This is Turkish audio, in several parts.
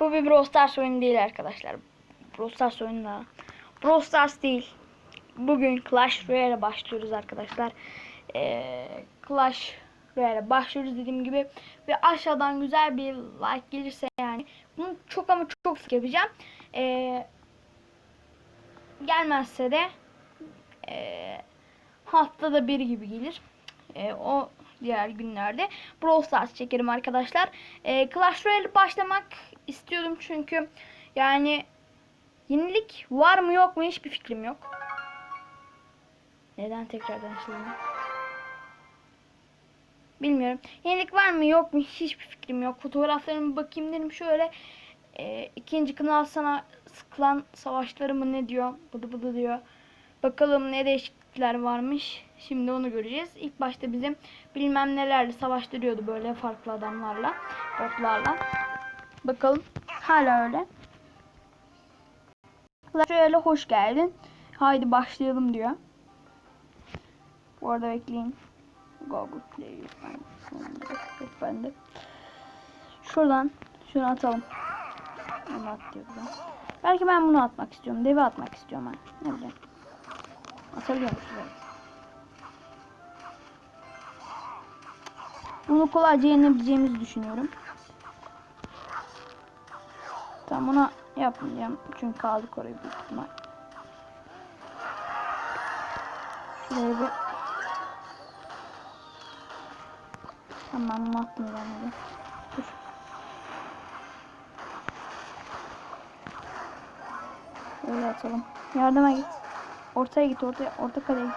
bu bir Brawl Stars oyunu değil arkadaşlar. Brawl Stars oyunu Brawl Stars değil. Bugün Clash Royale'e başlıyoruz arkadaşlar. Ee, Clash Royale'e başlıyoruz dediğim gibi. Ve aşağıdan güzel bir like gelirse yani. Bunu çok ama çok sık yapacağım. Ee, gelmezse de ee, haftada bir gibi gelir. Ee, o diğer günlerde Brawl Stars çekerim arkadaşlar. Ee, Clash Royale başlamak istiyordum çünkü yani yenilik var mı yok mu hiçbir fikrim yok. Neden tekrardan açıldı? Bilmiyorum. Yenilik var mı yok mu hiçbir fikrim yok. Fotoğraflarıma bakayım dedim şöyle. E, ikinci kanal sana klan savaşları ne diyor? Bıdı bıdı diyor. Bakalım ne değişiklikler varmış. Şimdi onu göreceğiz. İlk başta bizim bilmem nelerle savaştırıyordu böyle farklı adamlarla. Botlarla. Bakalım. Hala öyle. Şöyle hoş geldin. Haydi başlayalım diyor. Bu arada bekleyin. Google Play yok bende. Şuradan şunu atalım. Bunu at. Belki ben bunu atmak istiyorum. Devi atmak istiyorum ben. Ne bileyim. Atabiliyor musun? Bunu kolayca yenebileceğimizi düşünüyorum. Tamam ona yapmayacağım. Çünkü kaldık oraya büyük ihtimal. Şuraya bir Tamam bunu atmayacağım hadi. Dur. Böyle atalım. Yardıma git. Ortaya git ortaya. Orta kaleye git.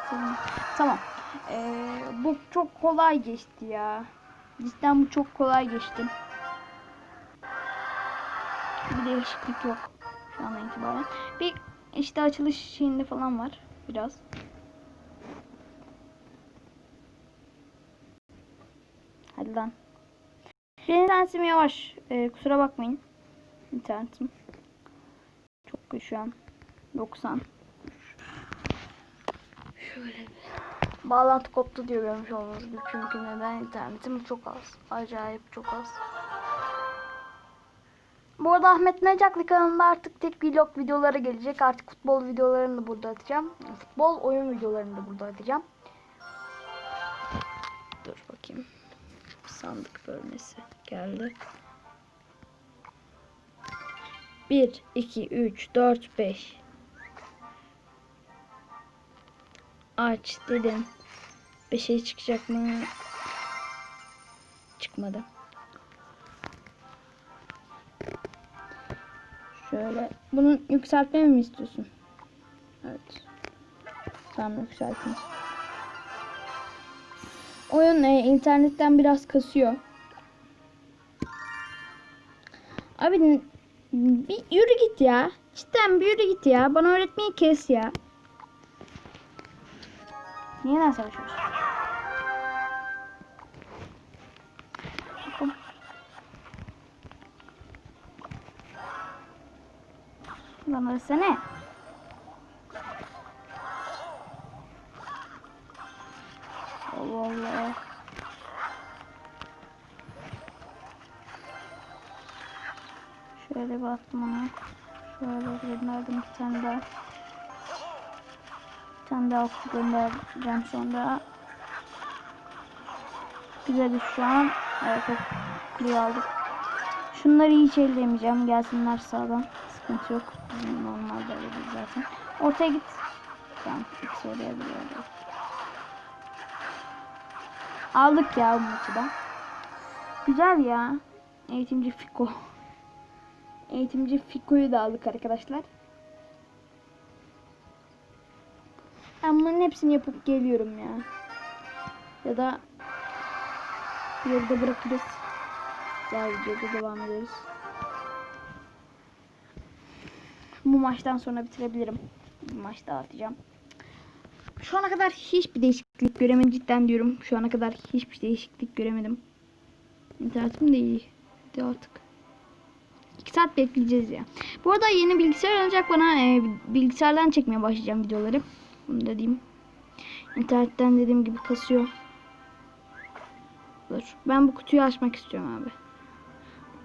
Tamam. Ee, bu çok kolay geçti ya. Cidden bu çok kolay geçti. Bir değişiklik yok. Şu andan itibaren. Bir işte açılış şeyinde falan var. Biraz. Hadi lan. Benim internetim yavaş. Ee, kusura bakmayın. İnternetim. Çok kötü şu an. 90. Şöyle bir. Bağlantı koptu diyor görmüş olduğunuz gibi. Çünkü neden internetim çok az. Acayip çok az. Bu arada Ahmet Necaklı kanalında artık tek vlog videoları gelecek. Artık futbol videolarını da burada atacağım. Futbol oyun videolarını da burada atacağım. Dur bakayım sandık bölmesi geldi. 1, 2, 3, 4, 5. Aç dedim. 5'e çıkacak mı? Çıkmadı. Şöyle. Bunu yükseltmemi mi istiyorsun? Evet. Tamam yükselteyim. Oyun e, internetten biraz kasıyor. Abi bir yürü git ya. Cidden bir yürü git ya. Bana öğretmeyi kes ya. Niye lan savaşıyorsun? Lan ölsene. Allah Allah. Şöyle bir attım ona. Şöyle gönderdim bir tane daha. Bir tane daha okul göndereceğim sonra. Güzeliz şu an. Evet okuluyu aldık. Şunları hiç ellemeyeceğim. Gelsinler sağdan. Sıkıntı yok. Bizim normalde öyle değil zaten. Ortaya git. Tamam. X oraya biliyorum. Aldık ya bu maçı da. Güzel ya. Eğitimci Fiko. Eğitimci Fiko'yu da aldık arkadaşlar. Ben bunların hepsini yapıp geliyorum ya. Ya da yolda bırakırız. Diğer videoda devam ederiz. Bu maçtan sonra bitirebilirim. Bir maç daha atacağım. Şu ana kadar hiçbir değişiklik göremedim cidden diyorum. Şu ana kadar hiçbir değişiklik göremedim. İnternetim de iyi. Hadi artık. 2 saat bekleyeceğiz ya. Bu arada yeni bilgisayar alacak bana e, bilgisayardan çekmeye başlayacağım videoları. Bunu da diyeyim. İnternetten dediğim gibi kasıyor. Dur. Ben bu kutuyu açmak istiyorum abi.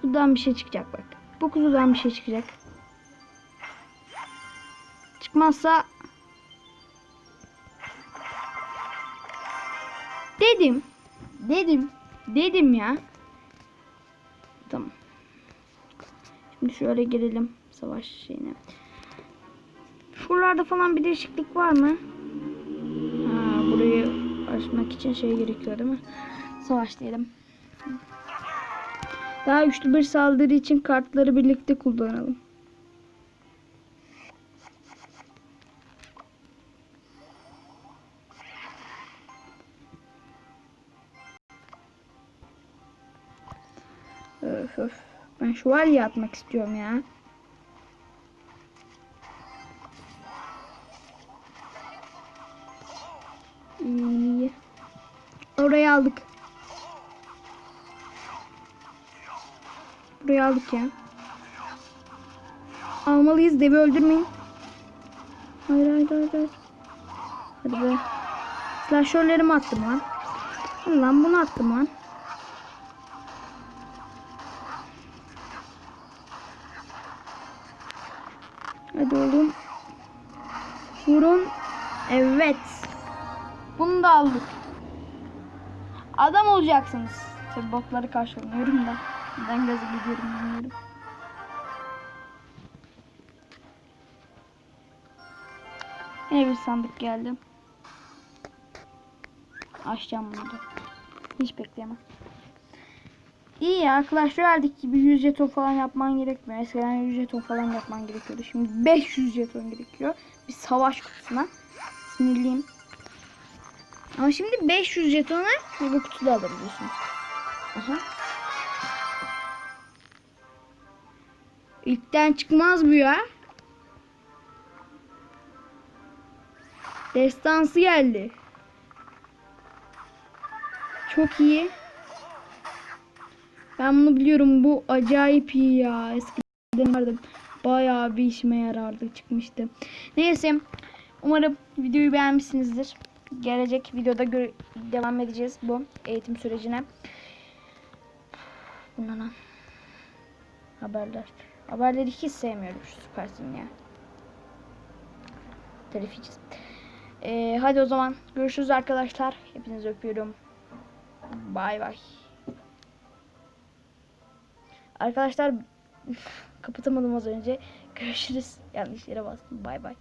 Buradan bir şey çıkacak bak. Bu kuzudan bir şey çıkacak. Çıkmazsa dedim. Dedim. Dedim ya. Tamam. Şimdi şöyle girelim savaş şeyine. Şuralarda falan bir değişiklik var mı? Ha, burayı açmak için şey gerekiyor değil mi? Savaş diyelim. Daha güçlü bir saldırı için kartları birlikte kullanalım. Öf öf. Ben şövalye atmak istiyorum ya. İyi. Orayı aldık. Burayı aldık ya. Almalıyız devi öldürmeyin. Hayır hayır hayır. hayır. Hadi be. Slasher'lerimi attım lan. Lan bunu attım lan. Hadi oğlum. Vurun. Evet. Bunu da aldık. Adam olacaksınız. Tabi botları karşılamıyorum da. Ben gaza gidiyorum bilmiyorum. Yine bir sandık geldi. Açacağım bunu. Hiç bekleyemem. İyi ya Clash Royale'deki gibi 100 jeton falan yapman gerekmiyor. Eskiden 100 jeton falan yapman gerekiyordu. Şimdi 500 jeton gerekiyor. Bir savaş kutusuna. Sinirliyim. Ama şimdi 500 jetona bir kutu da alabiliyorsunuz. Aha. İlkten çıkmaz bu ya. Destansı geldi. Çok iyi. Ben bunu biliyorum. Bu acayip iyi ya. Eskiden vardı. Bayağı bir işime yarardı. Çıkmıştı. Neyse. Umarım videoyu beğenmişsinizdir. Gelecek videoda devam edeceğiz bu eğitim sürecine. Bundan haberler. Haberleri hiç sevmiyorum şu süpersin ya. Telif yiyeceğiz. Ee, hadi o zaman görüşürüz arkadaşlar. Hepinizi öpüyorum. Bay bay. Arkadaşlar kapatamadım az önce. Görüşürüz. Yanlış yere bastım. Bay bay.